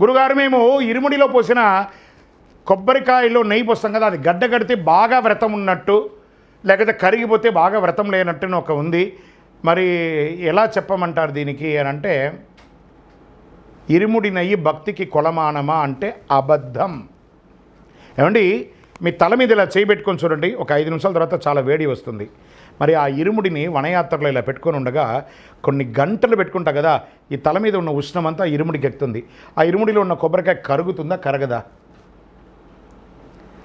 గురుగారు మేము ఇరుముడిలో పోసిన కొబ్బరికాయలో నెయ్యి పోస్తాం కదా అది గడ్డ కడితే బాగా వ్రతం ఉన్నట్టు లేకపోతే కరిగిపోతే బాగా వ్రతం లేనట్టు అని ఒక ఉంది. మరి ఎలా చెప్పమంటారు దీనికి అని అంటే ఇరుముడి నెయ్యి భక్తికి కొలమానమా అంటే అబద్ధం. ఏమండి మీ తల మీద ఇలా చేయి పెట్టుకొని చూడండి. ఒక ఐదు నిమిషాల తర్వాత చాలా వేడి వస్తుంది. మరి ఆ ఇరుముడిని వనయాత్రలో ఇలా పెట్టుకొని ఉండగా కొన్ని గంటలు పెట్టుకుంటా కదా ఈ తల మీద ఉన్న ఉష్ణమంతా ఇరుముడికి ఎక్కుతుంది ఆ ఇరుముడిలో ఉన్న కొబ్బరికాయ కరుగుతుందా కరగదా?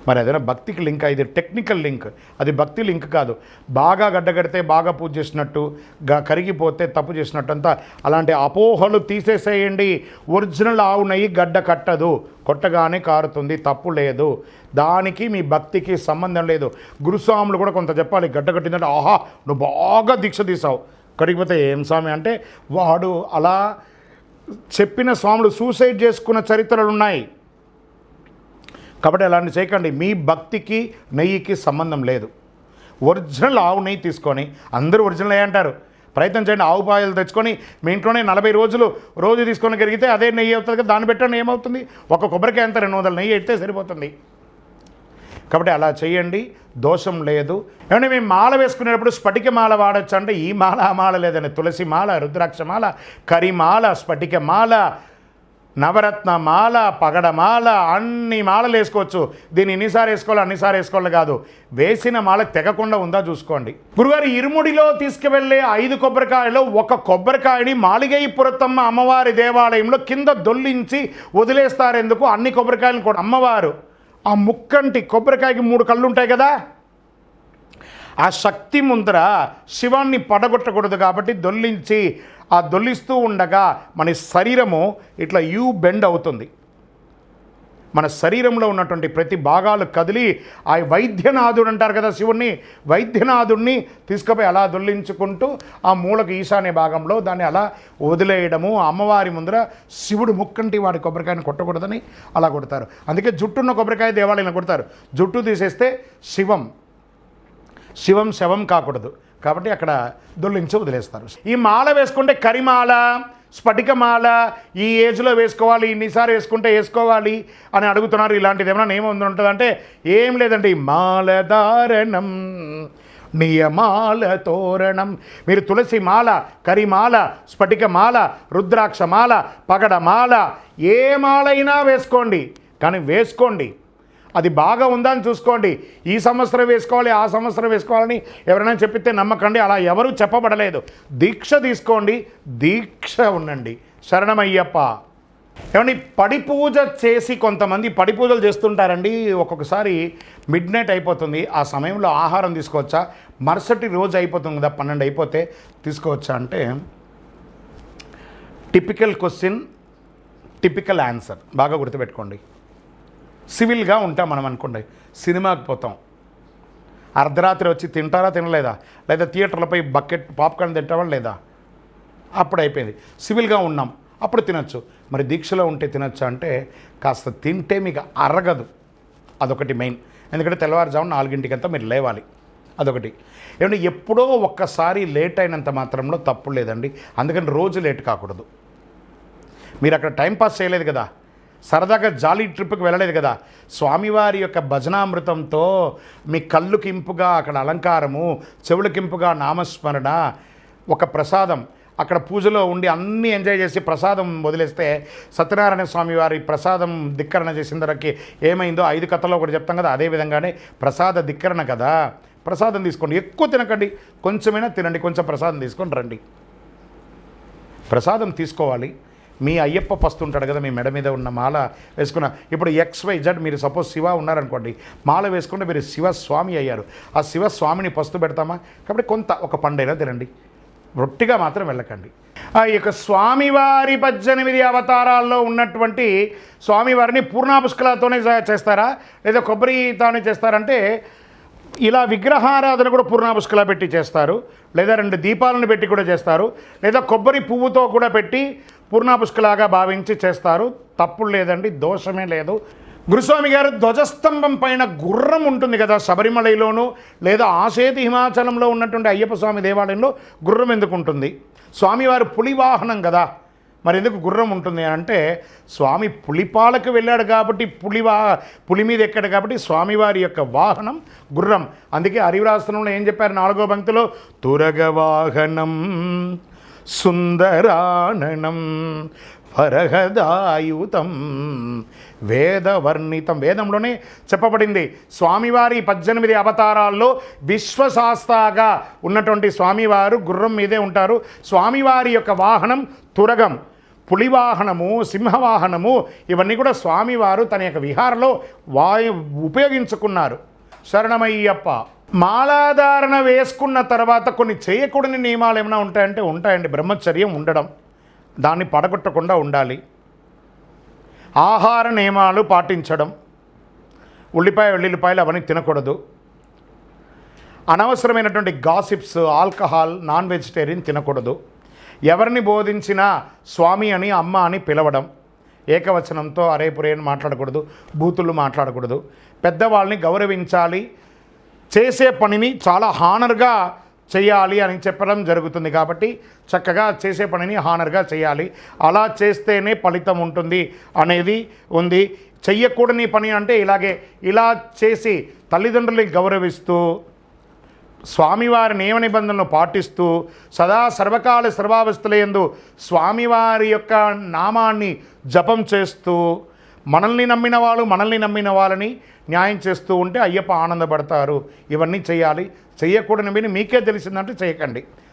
మరి ఏదైనా భక్తికి లింక్ ఇది టెక్నికల్ లింక్. అది భక్తి లింక్ కాదు. బాగా గడ్డగడితే బాగా పూజ చేసినట్టు గ కరిగిపోతే తప్పు చేసినట్టు అంతా అలాంటి అపోహలు తీసేసేయండి. ఒరిజినల్ ఆవు నెయ్యి గడ్డ కట్టదు. కొట్టగానే కారుతుంది తప్పు లేదు. దానికి మీ భక్తికి సంబంధం లేదు. గురుస్వాములు కూడా కొంత చెప్పాలి గడ్డ కట్టిందంటే ఆహా నువ్వు బాగా దీక్ష తీసావు కరిగిపోతే ఏం స్వామి అంటే వాడు అలా చెప్పిన స్వాములు సూసైడ్ చేసుకున్న చరిత్రలు ఉన్నాయి కాబట్టి అలాంటి చేయకండి. మీ భక్తికి నెయ్యికి సంబంధం లేదు. ఒరిజినల్ ఆవు నెయ్యి తీసుకొని అందరూ ఒరిజినల్ నెయ్యి అంటారు. ప్రయత్నం చేయండి. ఆవు పాయలు తెచ్చుకొని మీ ఇంట్లోనే నలభై రోజులు రోజు తీసుకొని కరిగితే అదే నెయ్యి అవుతుంది కదా దాన్ని పెట్టండి ఏమవుతుంది? ఒక కొబ్బరికాయ అంత రెండు వందల నెయ్యి ఎడితే సరిపోతుంది. కాబట్టి అలా చేయండి. దోషం లేదు. ఏమంటే మేము మాల వేసుకునేటప్పుడు స్ఫటిక మాల వాడచ్చు అంటే ఈ మాల ఆ మాల లేదండి. తులసి మాల రుద్రాక్ష మాల కరిమాల స్ఫటిక మాల నవరత్న మాల పగడమాల అన్ని మాలలు వేసుకోవచ్చు. దీన్ని ఎన్నిసార్లు వేసుకోవాలి? అన్నిసార్లు వేసుకోవాలి కాదు. వేసిన మాల తెగకుండా ఉందా చూసుకోండి. గురుగారు ఇరుముడిలో తీసుకువెళ్ళే ఐదు కొబ్బరికాయలో ఒక కొబ్బరికాయని మాలిగై పురతమ్మ అమ్మవారి దేవాలయంలో కింద దొల్లించి వదిలేస్తారెందుకు? అన్ని కొబ్బరికాయలు కూడా. అమ్మవారు ఆ ముక్కంటి కొబ్బరికాయకి మూడు కళ్ళు ఉంటాయి కదా? ఆ శక్తి ముందర శివాన్ని పడగొట్టకూడదు కాబట్టి దొల్లించి ఆ దొల్లిస్తూ ఉండగా మన శరీరము ఇట్లా యూ బెండ్ అవుతుంది. మన శరీరంలో ఉన్నటువంటి ప్రతి భాగాలు కదిలి ఆ వైద్యనాథుడు అంటారు కదా శివుణ్ణి వైద్యనాథుడిని తీసుకుపోయి అలా దొల్లించుకుంటూ ఆ మూలకు ఈశాన్య భాగంలో దాన్ని అలా వదిలేయడము అమ్మవారి ముందర శివుడు ముక్కంటి వాడి కొబ్బరికాయని కొట్టకూడదని అలా కొడతారు. అందుకే జుట్టున్న కొబ్బరికాయ దేవాలయంలో కొడతారు. జుట్టు తీసేస్తే శివం శివం శవం కాకూడదు. కాబట్టి అక్కడ దొల్లించి వదిలేస్తారు. ఈ మాల వేసుకుంటే కరిమాల స్ఫటికమాల ఈ ఏజ్లో వేసుకోవాలి ఇన్నిసార్లు వేసుకుంటే వేసుకోవాలి అని అడుగుతున్నారు. ఇలాంటిది ఏమైనా నియమం ఉంటుందంటే ఏం లేదండి. మాలధారణం నియమాల తోరణం. మీరు తులసి మాల కరిమాల స్ఫటికమాల రుద్రాక్షమాల పగడమాల ఏ మాలైనా వేసుకోండి. కానీ వేసుకోండి. అది బాగా ఉందా అని చూసుకోండి. ఈ సంవత్సరం వేసుకోవాలి ఆ సంవత్సరం వేసుకోవాలని ఎవరైనా చెప్పితే నమ్మకండి. అలా ఎవరు చెప్పబడలేదు. దీక్ష తీసుకోండి. దీక్ష ఉండండి. శరణమయ్యప్ప. ఏమండి పడి పూజ చేసి కొంతమంది పడి పూజలు చేస్తుంటారండి. ఒక్కొక్కసారి మిడ్ నైట్ అయిపోతుంది. ఆ సమయంలో ఆహారం తీసుకోవచ్చా? మరుసటి రోజు అయిపోతుంది కదా పన్నెండు అయిపోతే తీసుకోవచ్చా అంటే టిపికల్ క్వశ్చన్ టిపికల్ ఆన్సర్. బాగా గుర్తుపెట్టుకోండి. సివిల్గా ఉంటాం మనం అనుకోండి. సినిమాకి పోతాం. అర్ధరాత్రి వచ్చి తింటారా తినలేదా? లేదా థియేటర్లపై బకెట్ పాప్కార్న్ తింటావా లేదా? అప్పుడు అయిపోయింది. సివిల్గా ఉన్నాం అప్పుడు తినచ్చు. మరి దీక్షలో ఉంటే తినచ్చు అంటే కాస్త తింటే మీకు అరగదు. అదొకటి మెయిన్. ఎందుకంటే తెల్లవారుజామున నాలుగింటికంతా మీరు లేవాలి. అదొకటి. ఏమంటే ఎప్పుడో ఒక్కసారి లేట్ అయినంత మాత్రంలో తప్పు లేదండి. అందుకని రోజు లేట్ కాకూడదు. మీరు అక్కడ టైం పాస్ చేయలేదు కదా. సరదాగా జాలీ ట్రిప్కి వెళ్ళలేదు కదా. స్వామివారి యొక్క భజనామృతంతో మీ కళ్ళుకింపుగా అక్కడ అలంకారము చెవులకింపుగా నామస్మరణ ఒక ప్రసాదం. అక్కడ పూజలో ఉండి అన్నీ ఎంజాయ్ చేసి ప్రసాదం వదిలేస్తే సత్యనారాయణ స్వామి వారి ప్రసాదం ధిక్కరణ చేసిన ధరకి ఏమైందో ఐదు కథలో ఒకటి చెప్తాం కదా. అదే విధంగానే ప్రసాద ధిక్కరణ కదా. ప్రసాదం తీసుకోండి. ఎక్కువ తినకండి. కొంచెమైనా తినండి. కొంచెం ప్రసాదం తీసుకొని రండి. ప్రసాదం తీసుకోవాలి. మీ అయ్యప్ప పస్తు ఉంటాడు కదా మీ మెడ మీద ఉన్న మాల వేసుకున్న. ఇప్పుడు ఎక్స్ వై జడ్ మీరు సపోజ్ శివ ఉన్నారనుకోండి మాల వేసుకుంటే మీరు శివస్వామి అయ్యారు. ఆ శివస్వామిని పస్తు పెడతామా? కాబట్టి కొంత ఒక పండైనా తినండి. రొట్టిగా మాత్రం వెళ్ళకండి. ఆ యొక్క స్వామివారి పద్దెనిమిది అవతారాల్లో ఉన్నటువంటి స్వామివారిని పూర్ణాపుష్కలతోనే చేస్తారా? లేదా కొబ్బరితోనే చేస్తారంటే ఇలా విగ్రహారాధన కూడా పూర్ణాపుష్కలా పెట్టి చేస్తారు. లేదా రెండు దీపాలను పెట్టి కూడా చేస్తారు. లేదా కొబ్బరి పువ్వుతో కూడా పెట్టి పూర్ణాపుష్కలాగా భావించి చేస్తారు. తప్పులు లేదండి దోషమే లేదు. గురుస్వామి గారు ధ్వజస్తంభం పైన గుర్రం ఉంటుంది కదా శబరిమలైలోను లేదా ఆసేతి హిమాచలంలో ఉన్నటువంటి అయ్యప్ప స్వామి దేవాలయంలో గుర్రం ఎందుకు ఉంటుంది? స్వామివారు పులివాహనం కదా. మరి ఎందుకు గుర్రం ఉంటుంది అని అంటే స్వామి పులిపాలకు వెళ్ళాడు కాబట్టి పులివా పులి మీద ఎక్కాడు కాబట్టి స్వామివారి యొక్క వాహనం గుర్రం. అందుకే హరివరాసనంలో ఏం చెప్పారు నాలుగో పంక్తిలో? తురగ వాహనం. సుందరాననం వరహదాయుతం వేదవర్ణితం. వేదంలోనే చెప్పబడింది. స్వామివారి పద్దెనిమిది అవతారాల్లో విశ్వశాస్తాగా ఉన్నటువంటి స్వామివారు గుర్రం మీదే ఉంటారు. స్వామివారి యొక్క వాహనం తురగం పులివాహనము సింహవాహనము ఇవన్నీ కూడా స్వామివారు తన యొక్క విహారలో వాయు ఉపయోగించుకున్నారు. శరణమయ్యప్ప. మాలాధారణ వేసుకున్న తర్వాత కొన్ని చేయకూడని నియమాలు ఏమైనా ఉంటాయంటే ఉంటాయండి. బ్రహ్మచర్యం ఉండడం దాన్ని పడగొట్టకుండా ఉండాలి. ఆహార నియమాలు పాటించడం ఉల్లిపాయ వెల్లుల్లిపాయలు అవన్నీ తినకూడదు. అనవసరమైనటువంటి గాసిప్స్ ఆల్కహాల్ నాన్ వెజిటేరియన్ తినకూడదు. ఎవరిని బోధించినా స్వామి అని అమ్మ అని పిలవడం ఏకవచనంతో అరేపురే అని మాట్లాడకూడదు బూతులు మాట్లాడకూడదు. పెద్దవాళ్ళని గౌరవించాలి చేసే పనిని చాలా హానర్గా చేయాలి అని చెప్పడం జరుగుతుంది కాబట్టి చక్కగా చేసే పనిని హానర్గా చేయాలి. అలా చేస్తేనే ఫలితం ఉంటుంది అనేది ఉంది. చెయ్యకూడని పని అంటే ఇలాగే ఇలా చేసి తల్లిదండ్రుల్ని గౌరవిస్తూ స్వామివారి నియమ నిబంధనలు పాటిస్తూ సదా సర్వకాల సర్వావస్థలందు స్వామివారి యొక్క నామాన్ని జపం చేస్తూ మనల్ని నమ్మిన వాళ్ళు మనల్ని నమ్మిన వాళ్ళని న్యాయం చేస్తూ ఉంటే అయ్యప్ప ఆనందపడతారు. ఇవన్నీ చేయాలి. చేయకూడనివి మీకే తెలిసిందంటే చేయకండి.